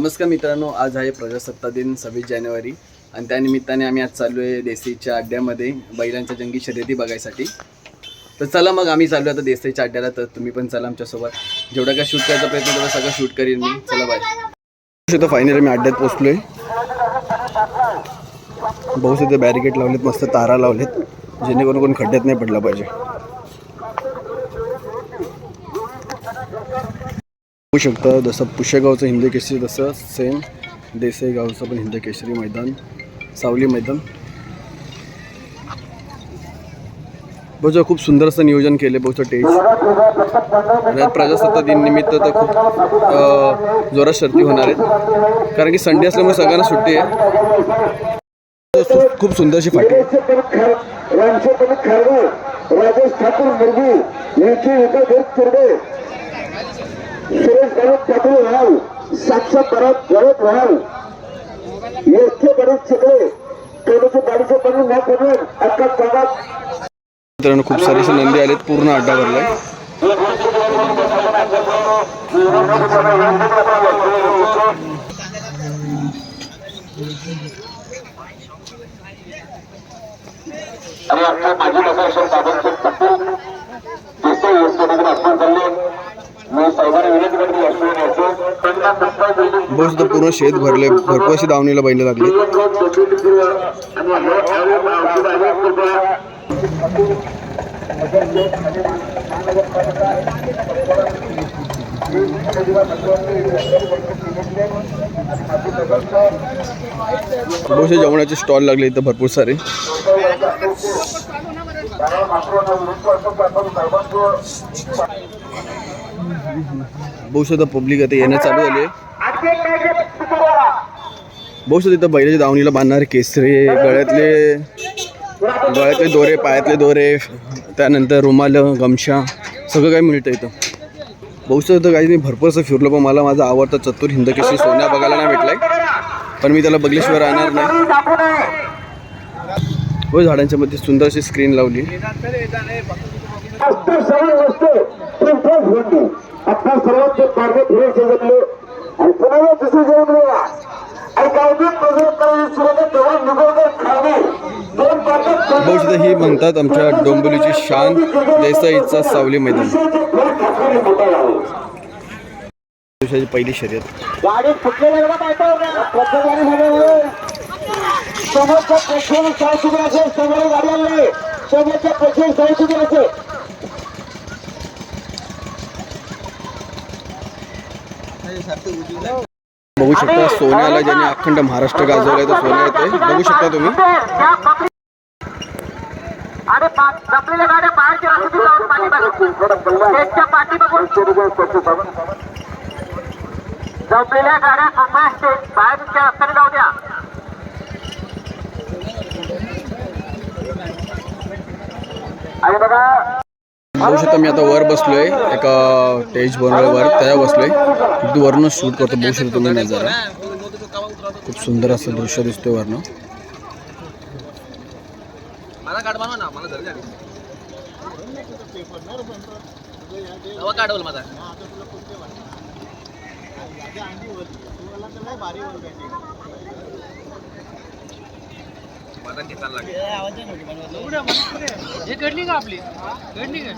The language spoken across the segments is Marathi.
नमस्कार मित्रांनो आज आहे प्रजासत्ताक दिन सव्वीस जानेवारी. आणि त्यानिमित्ताने आम्ही आज चालू आहे देसाईच्या अड्ड्यामध्ये बैलांच्या जंगी शर्यती बघायसाठी. तर चला मग आम्ही चालू आता देसाईच्या अड्ड्याला तर तुम्ही पण चला आमच्यासोबत. जेवढा काय शूट करायचा प्रयत्न तेवढा सगळं शूट करीन मी. चला बाय तर फायनली मी अड्ड्यात पोचलोय बहुत इथे बॅरिकेड लावलेत मस्त तारा लावलेत जेणेकरून कोण खड्ड्यात नाही पडला पाहिजे. बघू शकता जसं पुशेगावचं हिंदी केसरी तसं सेम देसाई गावचं पण हिंदी केसरी मैदान सावली मैदान. बघा खूप सुंदर असं नियोजन केले बघतो टेज आणि आज प्रजासत्ताक दिन निमित्त तर खूप जोरात शर्ती होणार आहेत कारण की संडे असल्यामुळे सगळ्यांना सुट्टी आहे. खूप सुंदरशी फाटी. राजेश ठाकूर मुरगी यांची सुरेश गणेश पाटील व्हाल सातशे परत गणेश व्हाल येथे गणेश चिकले टोलीचे गाडीचे पण न करून अक्का गावात मित्रांनो खूप सारेसे नंदी आलेत पूर्ण अड्डा भरलाय. आणि आमच्या माजी नगरसेवक बस तर पूर्ण शेत भरले. भरपूर अशी दावणीला बैल लागली. बहुत जेवणाचे स्टॉल लागले इथं भरपूर सारे. बहुत पब्लिक आता येणं चालू झाले बहुत इथं बैलाच्या दावणीला बांधणारे केसरे गळ्यातले गळ्यातले दोरे पायातले दोरे त्यानंतर रुमाल गमशा सगळं काही मिळतं इथं. बहुशा इथं काही नाही भरपूर असं फिरलो पण मला माझा आवडता चतुर हिंदकेसरी सोन्या बघायला नाही भेटलाय. पण मी त्याला बघल्याशिवाय राहणार नाही. हो झाडांच्या मध्ये सुंदर अशी स्क्रीन लावली. आता सर्वात मार्ग फिरे शेजले आणि पुन्हा दुसरी जेवण आणि गावठी प्रयोग करायची सुरुवात निघवतं खाणे दोन ही म्हणतात आमच्या डोंबिवलीची शान देसाईचा सावली मैदान. दिवसाची पहिली शर्यत. गाडी फुटलेल्या बघा पायथ्यावर. प्रत्येक गाडीमध्ये समोरच्या प्रेक्षक सहसुद्धा असेल समोर गाडी आणली समोरच्या प्रेक्षक असेल. बघू शकता सोन्याला ज्याने अखंड महाराष्ट्र गाजवलाय तो सोन्या येतोय. बघू शकता तुम्ही. जपलेल्या गाड्या मुंबई स्टेज बाहेरच्या रस्त्याने जाऊ द्या. आणि बघा बघू शकता मी आता वर बसलोय एका टेज बनवलं वर त्या बसलोय. अगदी वरनं शूट करतो बघू शकता तुम्ही नजारा. खूप सुंदर असं दृश्य दिसतोय वरनं. माझा. मटण घेताना लागेल. घडली का आपली? घडली का?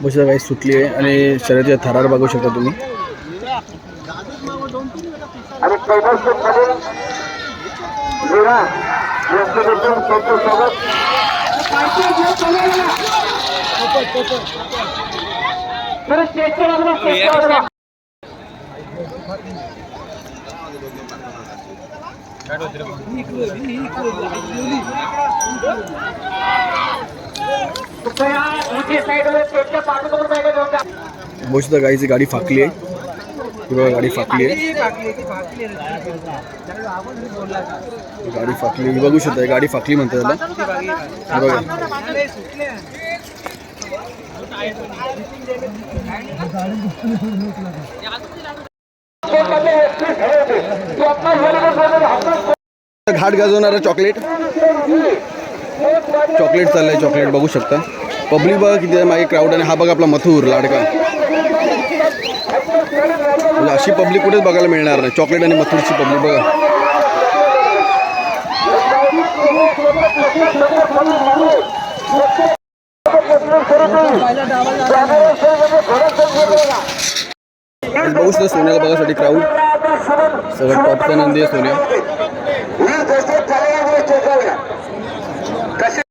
बघू शकता काही सुटली आहे आणि शर्यतीचा थरार बघू शकता तुम्ही. आणि कैलासमध्ये मीरा यांचं देखील त्यांचं स्वागत. बरं स्टेजच्या बाजूला स्टेजच्या बाजूला शकता गाडीची गाडी फाकली आहे. ही गाडी फाकली आहे. गाडी फाकली मी बघू शकता गाडी फाकली म्हणते त्याला. बघा. घाट गाजवणारं चॉकलेट चॉकलेट चाललंय चॉकलेट बघू शकता. पब्लिक बघा किती आहे मागे क्राऊड आणि हा बघा आपला मथुर लाडका. म्हणजे अशी पब्लिक कुठेच बघायला मिळणार नाही. चॉकलेट आणि मथुरची पब्लिक बघा. बघू शकता सोन्याला बघासाठी क्राऊड सगळं टॉपचा नंदी आहे सोन्या. ही कशी?